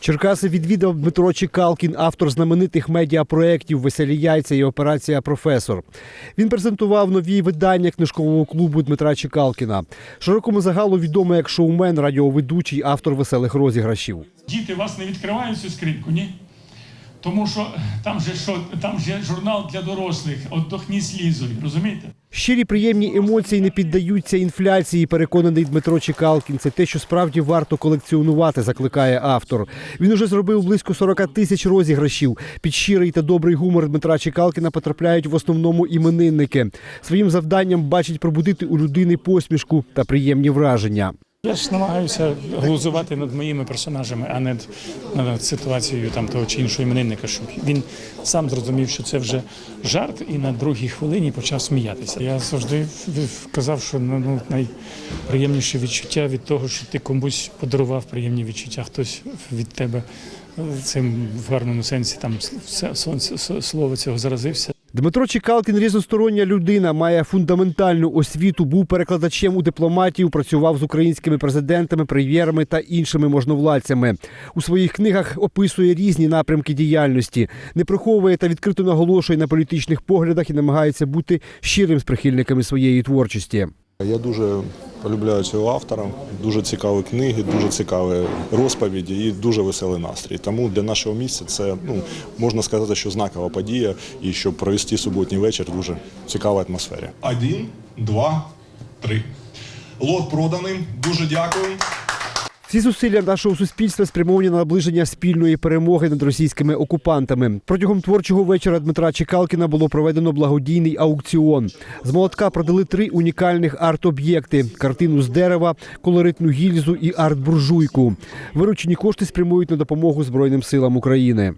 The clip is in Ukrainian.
Черкаси відвідав Дмитро Чекалкін, автор знаменитих медіапроєктів Веселі яйця і операція Професор. Він презентував нові видання книжкового клубу Дмитра Чекалкіна. Широкому загалу відомо як шоумен, радіоведучий, автор веселих розіграшів. Діти вас не відкривають цю скриньку, ні? Тому що там же що, там же журнал для дорослих, отдохні слізою, розумієте? Щирі приємні емоції не піддаються інфляції. Переконаний Дмитро Чекалкін. Це те, що справді варто колекціонувати, закликає автор. Він уже зробив близько 40 тисяч розіграшів. Під щирий та добрий гумор Дмитра Чекалкіна потрапляють в основному іменинники. Своїм завданням бачить пробудити у людини посмішку та приємні враження. Я ж намагаюся глузувати над моїми персонажами, а не над ситуацією там того чи іншого іменинника, щоб він сам зрозумів, що це вже жарт, і на другій хвилині почав сміятися. Я завжди казав, що ну, ну, найприємніше відчуття від того, що ти комусь подарував приємні відчуття, хтось від тебе е, цим в гарному сенсі там с- с- с- слово цього заразився. Дмитро Чекалкін різностороння людина, має фундаментальну освіту, був перекладачем у дипломатів, працював з українськими президентами, прем'єрами та іншими можновладцями. У своїх книгах описує різні напрямки діяльності, не приховує та відкрито наголошує на політичних поглядах і намагається бути щирим з прихильниками своєї творчості. Я дуже полюбляю цього автора, дуже цікаві книги, дуже цікаві розповіді і дуже веселий настрій. Тому для нашого місця це ну можна сказати, що знакова подія, і щоб провести суботній вечір дуже цікавій атмосфері. Один, два, три. Лот проданий. Дуже дякую. Всі зусилля нашого суспільства спрямовані на наближення спільної перемоги над російськими окупантами. Протягом творчого вечора Дмитра Чекалкіна було проведено благодійний аукціон. З молотка продали три унікальних арт-об'єкти: картину з дерева, колоритну гільзу і арт-буржуйку. Виручені кошти спрямують на допомогу Збройним силам України.